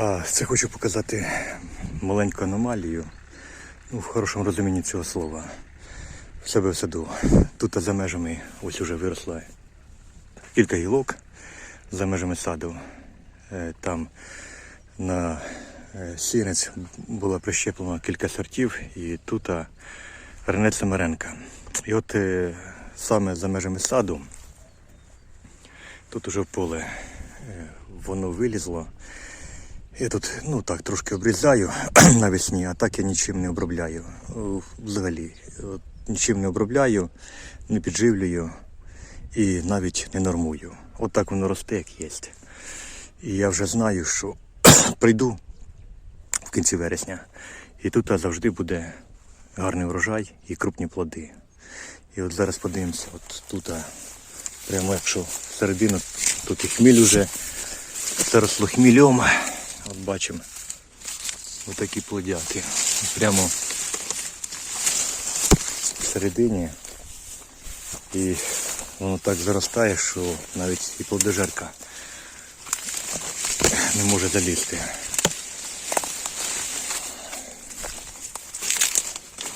А це хочу показати маленьку аномалію, ну, в хорошому розумінні цього слова. В себе в саду. Тут за межами ось уже виросла кілька гілок за межами саду. Е, Там на е, сінець було прищеплено кілька сортів і тут Ренець Самаренка. І от е, саме за межами саду, тут уже поле воно вилізло. Я тут ну так трошки обрізаю навесні, а так я нічим не обробляю. Взагалі, От, нічим не обробляю, не підживлюю і навіть не нормую. От так воно росте, як є. І я вже знаю, що прийду в кінці вересня, і тут завжди буде гарний врожай і крупні плоди. І от зараз подивимося, от тут, прямо якщо всередину, тут і хміль уже заросло хмільом. От бачимо отакі плодяки. Прямо всередині. І воно так заростає, що навіть і плодожерка не може залізти.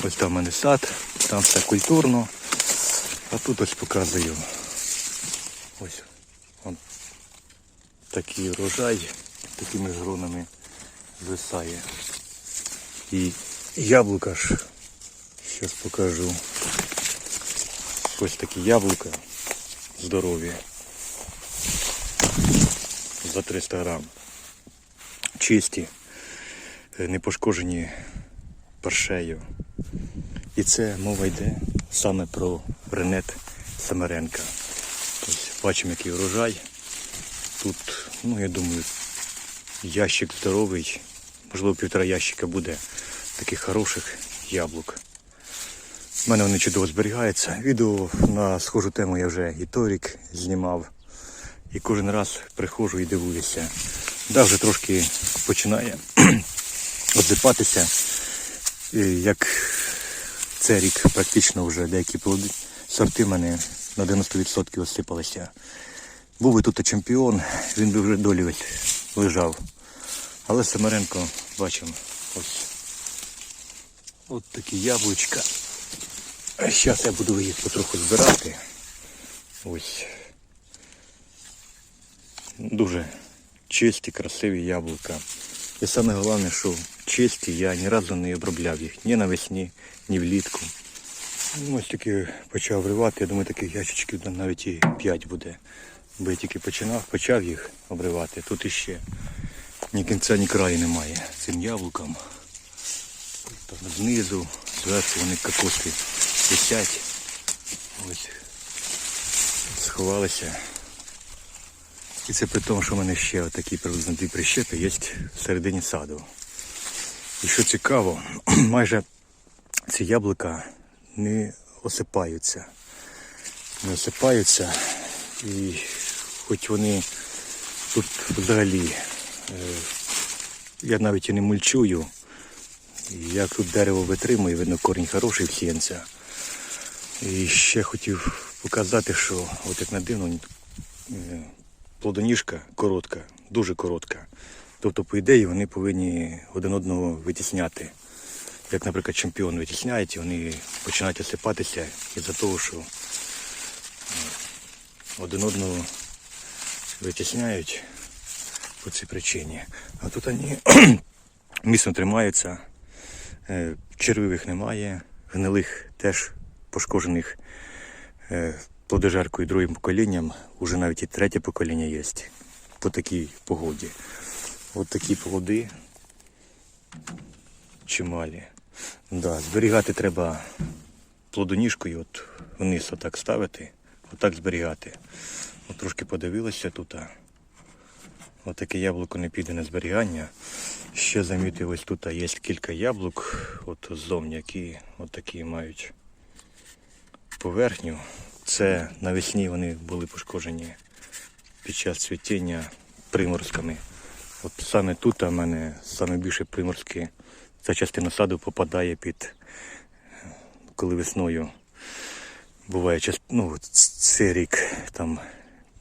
Ось там в мене сад, там все культурно. А тут ось показую. Ось он такий урожай такими гронами звисає. І яблука ж, зараз покажу. Ось такі яблука здорові. За 300 грам. Чисті, е, не пошкоджені першею. І це мова йде саме про Ренет Самаренка. Ось бачимо, який урожай. Тут, ну я думаю, ящик здоровий, можливо, півтора ящика буде таких хороших яблук. У мене вони чудово зберігаються. Відео на схожу тему я вже і торік знімав. І кожен раз приходжу і дивуюся. Да, вже трошки починає обсипатися. І Як цей рік практично вже деякі плоди, сорти мене на 90% осипалися. Був би тут чемпіон, він би вже долі ось лежав. Але Самаренко, бачимо, ось от такі яблучка. Зараз я буду їх потроху збирати. Ось. Дуже чисті, красиві яблука. І саме головне, що чисті я ні разу не обробляв їх ні навесні, ні влітку. Ну, ось тільки почав вривати, я думаю, таких ящичків навіть і 5 буде. Бо я тільки починав, почав їх обривати. Тут іще ні кінця, ні краю немає цим яблукам. Там знизу, зверху вони кокоски висять. Ось сховалися. І це при тому, що в мене ще отакі приблизно дві прищепи є всередині саду. І що цікаво, майже ці яблука не осипаються. Не осипаються. І хоч вони тут взагалі, е, я навіть і не мульчую. Як тут дерево витримує, видно корінь хороший в сіянця. І ще хотів показати, що от як на дивно, е, плодоніжка коротка, дуже коротка. Тобто, по ідеї, вони повинні один одного витісняти. Як, наприклад, чемпіон витісняють, вони починають осипатися із-за того, що е, один одного витісняють по цій причині. А тут вони міцно тримаються, е, червивих немає, гнилих теж пошкоджених е, плодожеркою другим поколінням, уже навіть і третє покоління є по такій погоді. От такі плоди чималі. Да, зберігати треба плодоніжкою, от вниз отак ставити, отак зберігати. Трошки подивилися тут. а Отаке яблуко не піде на зберігання. Ще замітив, ось тут є кілька яблук, от ззовні, які от такі мають поверхню. Це навесні вони були пошкоджені під час цвітіння приморозками. От саме тут у мене саме більше приморозки. Ця частина саду попадає під коли весною буває ну, цей рік там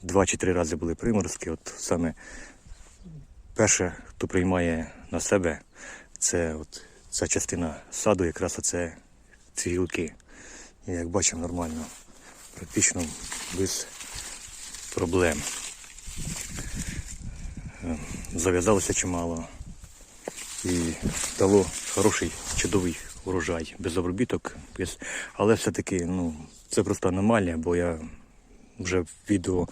два чи три рази були приморозки. От саме перше, хто приймає на себе, це от ця частина саду, якраз оце ці гілки. І як бачимо, нормально, практично без проблем. Е, Зав'язалося чимало і дало хороший чудовий урожай без обробіток. Але все-таки ну, це просто аномалія, бо я вже відео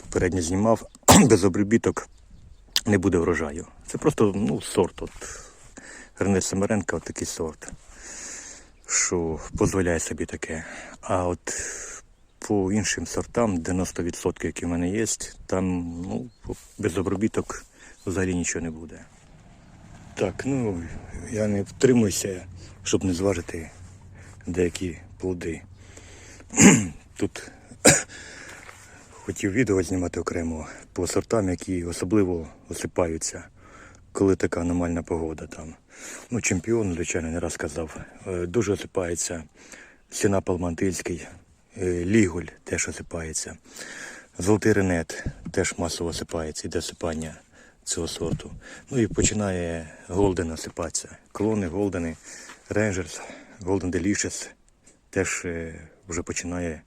попередньо знімав без обробіток не буде врожаю. Це просто ну, сорт. От, Рене Семеренка, от такий сорт, що дозволяє собі таке. А от по іншим сортам, 90%, які в мене є, там ну, без обробіток взагалі нічого не буде. Так, ну я не втримуюся, щоб не зважити деякі плоди. Тут хотів відео знімати окремо по сортам, які особливо осипаються, коли така аномальна погода там. Ну, чемпіон, звичайно, не раз казав. Е, Дуже осипається сінапал мантильський, е, ліголь теж осипається. Золотий ренет теж масово осипається, іде осипання цього сорту. Ну і починає голден осипатися. Клони, голдени, рейнджерс, голден делішес теж е, вже починає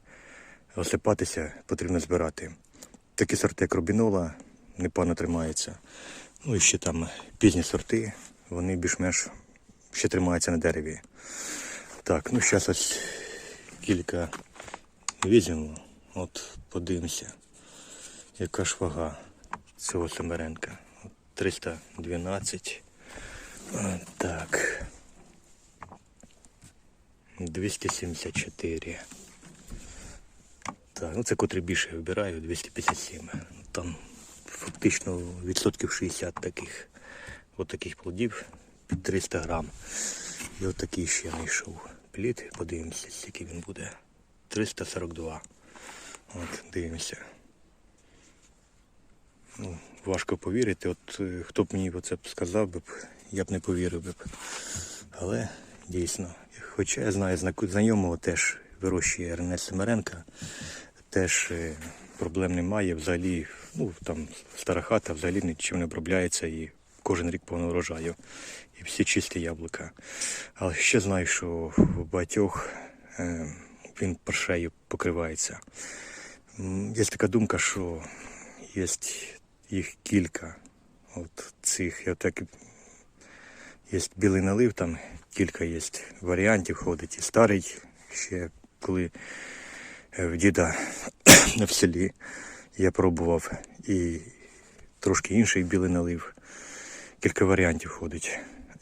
осипатися, потрібно збирати. Такі сорти, як робінола, непогано тримаються. Ну і ще там пізні сорти, вони більш-менш ще тримаються на дереві. Так, ну зараз ось кілька візьмемо. От подивимося, яка ж вага цього Семеренка. 312. Так. 274. Так, ну це котрий більше я вибираю, 257. Там фактично відсотків 60 таких. От плодів під 300 грам. І от такий ще знайшов плід. Подивимося, який він буде. 342. От, дивимося. Ну, важко повірити. От е, хто б мені це б сказав, я б не повірив би. Але дійсно. Хоча я знаю знайомого теж вирощує Рене Семеренка, теж е, проблем немає. Взагалі, ну там стара хата взагалі нічим не обробляється і кожен рік повно врожаю. І всі чисті яблука. Але ще знаю, що в багатьох е, він паршею покривається. Є така думка, що є їх кілька. От цих, я так Є білий налив, там кілька є варіантів ходить. І старий, ще коли в діда в селі я пробував і трошки інший білий налив. Кілька варіантів ходить.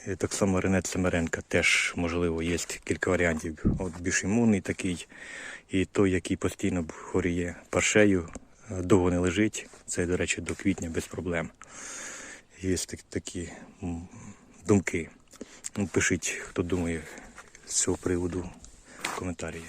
І так само Ренет Семеренка теж, можливо, є кілька варіантів. От більш імунний такий, і той, який постійно хворіє паршею, е, довго не лежить. Це, до речі, до квітня без проблем. Є так- такі думки. Ну, Пишіть, хто думає з цього приводу в коментарі.